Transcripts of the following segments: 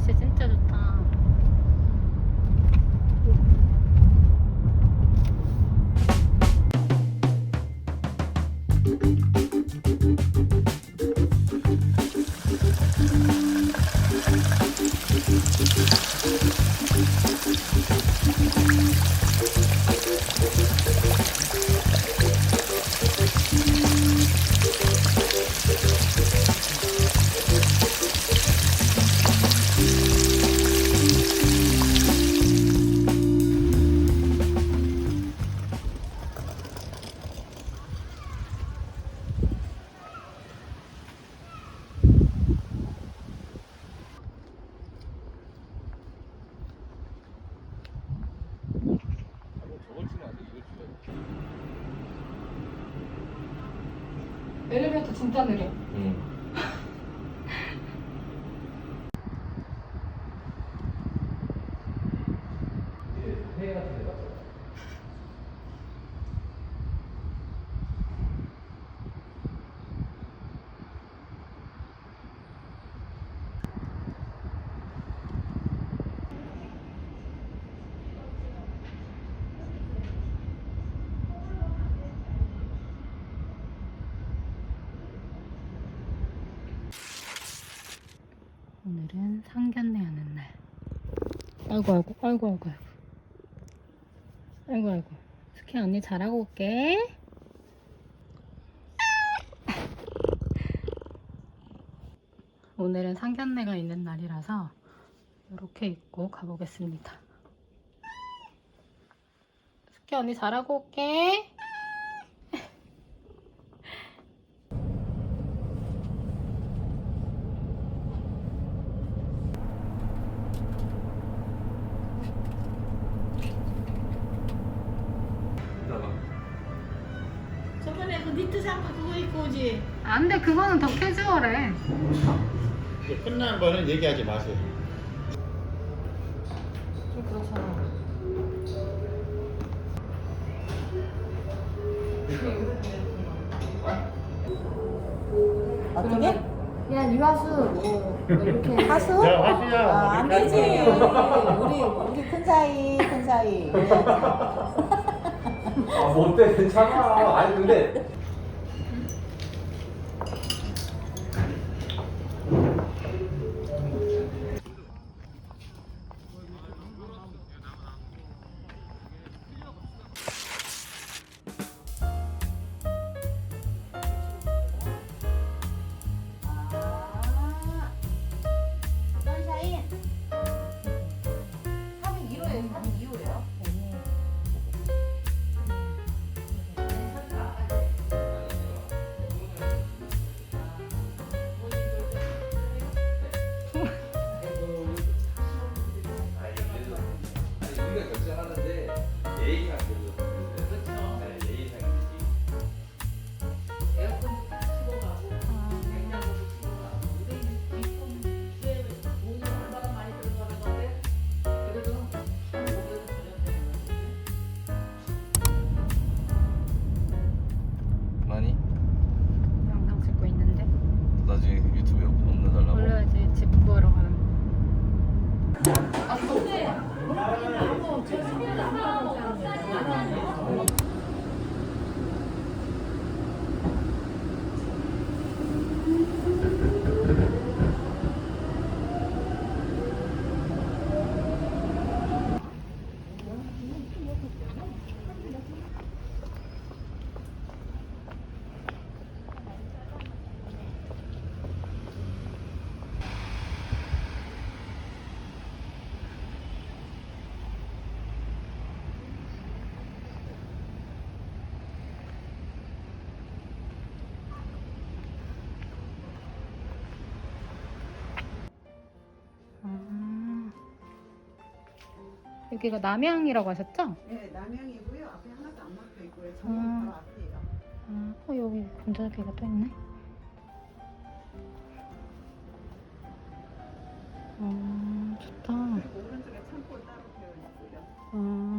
날씨 진짜 좋다. 진짜 느려. 오늘은 상견례 하는 날. 아이고 아이고 아이고 아이고 아이고. 아이고 아이고. 스키 언니 잘하고 올게. 오늘은 상견례가 있는 날이라서 이렇게 입고 가보겠습니다. 스키 언니 잘하고 올게. 돼, 그거는 더 캐주얼해. 이제 끝나는 거는 얘기하지 마세요. 좀 그렇잖아. 어떻게? 야 유아수 뭐, 뭐 이렇게 가수? 야, 화수야. 아, 안 되지. 우리 우리 큰 사이 큰 사이. 아, 뭔데 괜찮아. 아니 근데 한번 저 선물 안 받아. 여기가 남양이라고 하셨죠? 네, 남양이고요. 앞에 하나도 안 막혀 있고요. 음. 정문 바로 앞이에요. 아, 어, 여기 분자기가 또 있네. 아, 좋다. 그리고 오른쪽에 창고 따로 되어 있고요. 아.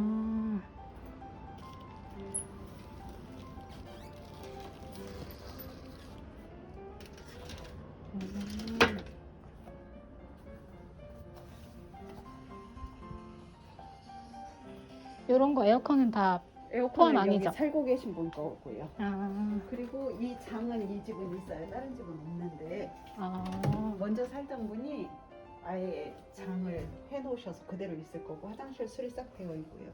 이런 거 에어컨은 다 에어컨은 포함 여기 아니죠? 살고 계신 분 거고요. 아, 그리고 이 장은 이 집은 있어요. 다른 집은 없는데 아, 먼저 살던 분이 아예 장을 해놓으셔서 그대로 있을 거고 화장실 수리 싹 되어 있고요.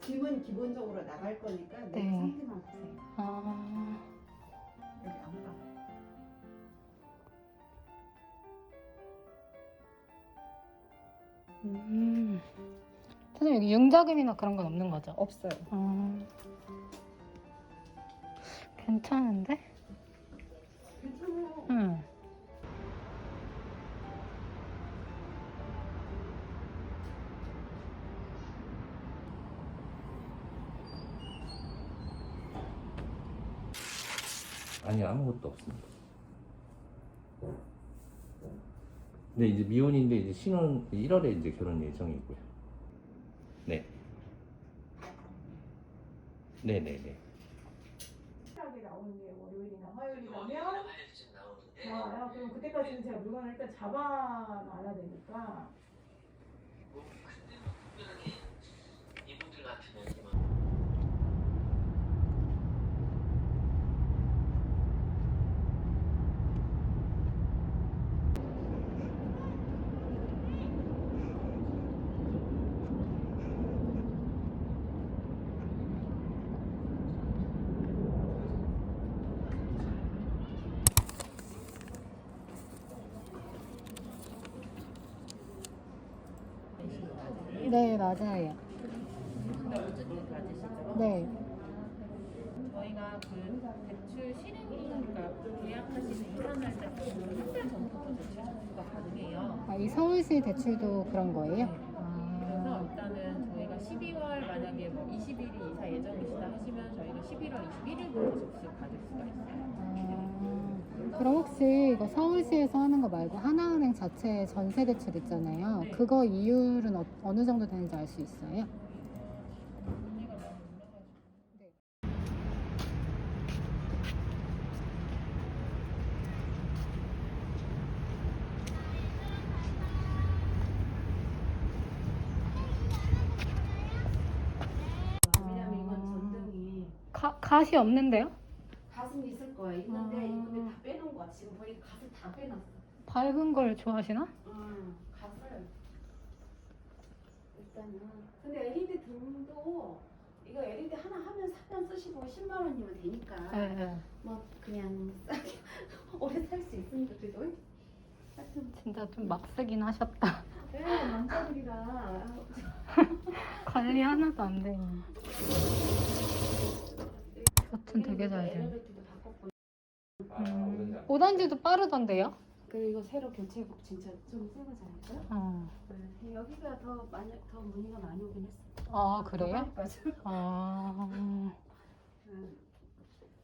짐은 기본적으로 나갈 거니까 내 네. 상태만 보세요. 아. 여기 안 가. 음. 선생님 여기 융자금이나 그런 건 없는 거죠? 없어요. 어. 괜찮은데? 괜찮아요. 응. 아니 아무것도 없습니다. 근데 이제 미혼인데 이제 신혼 1월에 이제 결혼 예정이고요. 네. 네네네. 하게 나오는 게 월요일이나 화요일이라면 좋아요. 그럼 그때까지는 제가 물건을 일단 잡아놔야 되니까 네, 맞아요. 네. 저희가 그 대출 실행이 그러니까 계약하시는 이사날 때 한달 전부터 대출 청구가 가능해요. 아, 이 서울시 대출도 그런 거예요? 그래서 아, 일단은 저희가 12월 만약에 뭐 20일이 이사 예정이시다 하시면 저희가 11월 21일부터 접수 받을 수가 있어요. 아, 그럼 혹시 이거 서울시에서 하는 거 말고 하나은행 자체 전세 대출 있잖아요. 네. 그거 이율은 어, 어느 정도 되는지 알 수 있어요? 가, 갓이 없는데요? 가슴이 있을 거야. 있는데 아. 이건데 다 빼놓은 거야. 지금 보니까 가슴 다 빼놨어. 밝은 걸 좋아하시나? 응, 가슴. 일단은. 근데 LED 등도 이거 LED 하나 하면 사면 쓰시고 10만 원이면 되니까 네, 네. 뭐 그냥 싸게 오래 살 수 있으니까 그래도 하여튼 진짜 좀 막 쓰긴 하셨다. 네, 남자들이라 관리 하나도 안 돼. 있네. 버튼 되게 잘 돼. 음, 5단지도 빠르던데요? 그리고 새로 교체복 진짜 좀 새 거잖아요. 어. 네, 여기가 더 많이 더 문의가 많이 오긴 했어. 아, 그래요? 맞아. 아, 응.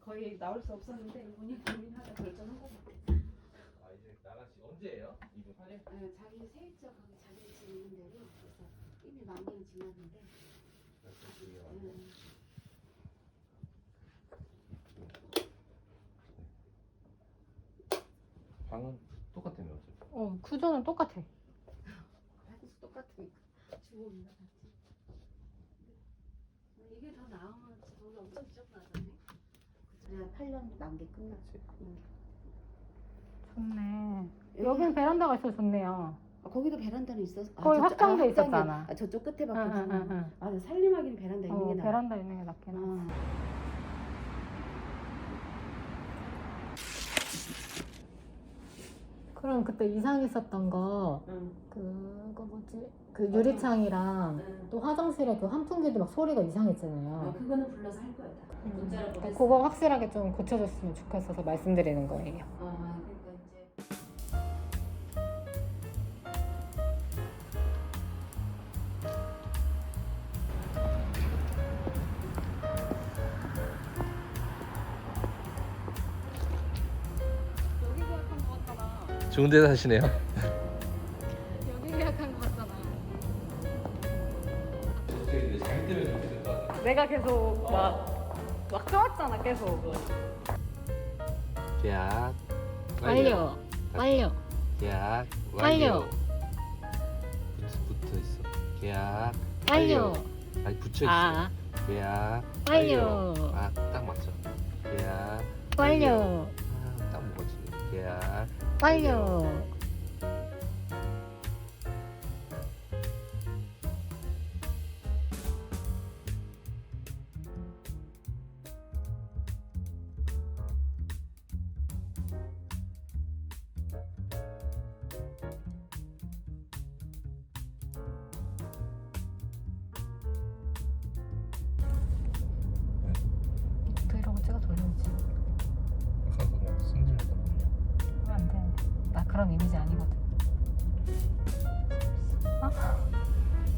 거의 나올 수 없었는데 문의 고민하다 결정한 거 같아. 아 이제 나가시 언제예요? 이분 팔일? 네, 자기 세입자가 자기 집 있는 대로 그래서 이미 만년 지났는데. 음. 방은 똑같다며 어차피. 어, 구조는 똑같아. 똑같으니까 주호입니다 같이. 이게 더 나으면 돈이 엄청 지적나잖아요. 그래야 8년 만기 끝났지. 응. 좋네. 여긴 베란다가 있어 좋네요. 아, 거기도 베란다는 있었어. 아, 거의 저쪽- 확장돼 아, 확장이- 있었잖아. 아, 저쪽 끝에 밖에 응, 없어. 응, 응, 응. 맞아, 살림하기는 베란다 있는 어, 게 나아. 베란다 있는 게 낫긴 하 어. 그럼 그때 이상 있었던 거, 응. 그거 뭐지? 그 유리창이랑 응. 또 화장실에 그 환풍기도 막 소리가 아, 이상했잖아요. 그거는 불러서 할 거야. 다. 음, 문자로 그러니까 보냈어. 그거 확실하게 좀 고쳐줬으면 좋겠어서 말씀드리는 거예요. 아, 좋은 데 사시네요. 여기 계약한 같잖아. 내가 계속 막, 막 써왔잖아, 계속. 계약 완료. 완료. 계약 완료. 완료. 붙어 있어. 계약 완료. 아니 붙여 있어. 아, 완료. 아딱 맞죠. 계약 완료. 아, 哎呦。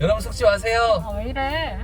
여러분 속지 마세요. 아, 왜 이래?